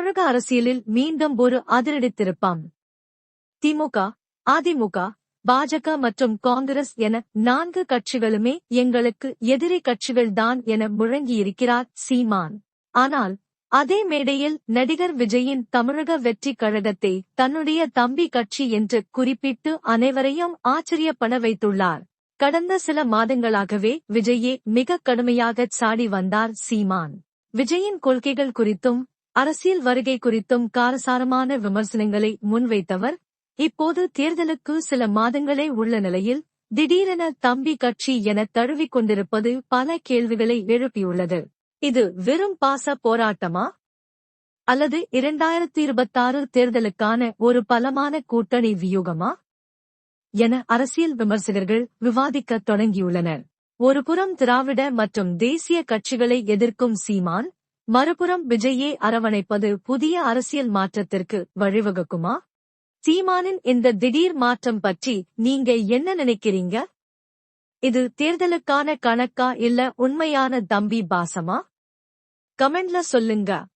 தமிழக அரசியலில் மீண்டும் ஒரு அதிரடி திருப்பம் திமுக அதிமுக பாஜக மற்றும் காங்கிரஸ் என நான்கு கட்சிகளுமே எங்களுக்கு எதிரி கட்சிகள்தான் என முழங்கியிருக்கிறார் சீமான். ஆனால் அதே மேடையில் நடிகர் விஜயின் தமிழக வெற்றி கழகத்தை தன்னுடைய தம்பி கட்சி என்று குறிப்பிட்டு அனைவரையும் ஆச்சரியப்பட வைத்துள்ளார். கடந்த சில மாதங்களாகவே விஜயே மிக கடுமையாக சாடி வந்தார் சீமான். விஜயின் கொள்கைகள் குறித்தும் அரசியல் வருகை குறித்தும் காரசாரமான விமர்சனங்களை முன்வைத்தவர். இப்போது தேர்தலுக்கு சில மாதங்களே உள்ள நிலையில் திடீரென தம்பி கட்சி என தழுவிக் கொண்டிருப்பது பல கேள்விகளை எழுப்பியுள்ளது. இது வெறும் பாச போராட்டமா? அல்லது இரண்டாயிரத்தி இருபத்தாறு தேர்தலுக்கான ஒரு பலமான கூட்டணி வியூகமா? என அரசியல் விமர்சகர்கள் விவாதிக்கத் தொடங்கியுள்ளனர். ஒருபுறம் திராவிட மற்றும் தேசிய கட்சிகளை எதிர்க்கும் சீமான் மறுபுறம் விஜயே அரவணைப்பது புதிய அரசியல் மாற்றத்திற்கு வழிவகுக்குமா? சீமானின் இந்த திடீர் மாற்றம் பற்றி நீங்க என்ன நினைக்கிறீங்க? இது தேர்தலுக்கான கணக்கா இல்ல உண்மையான தம்பி பாசமா? கமெண்ட்ல சொல்லுங்க.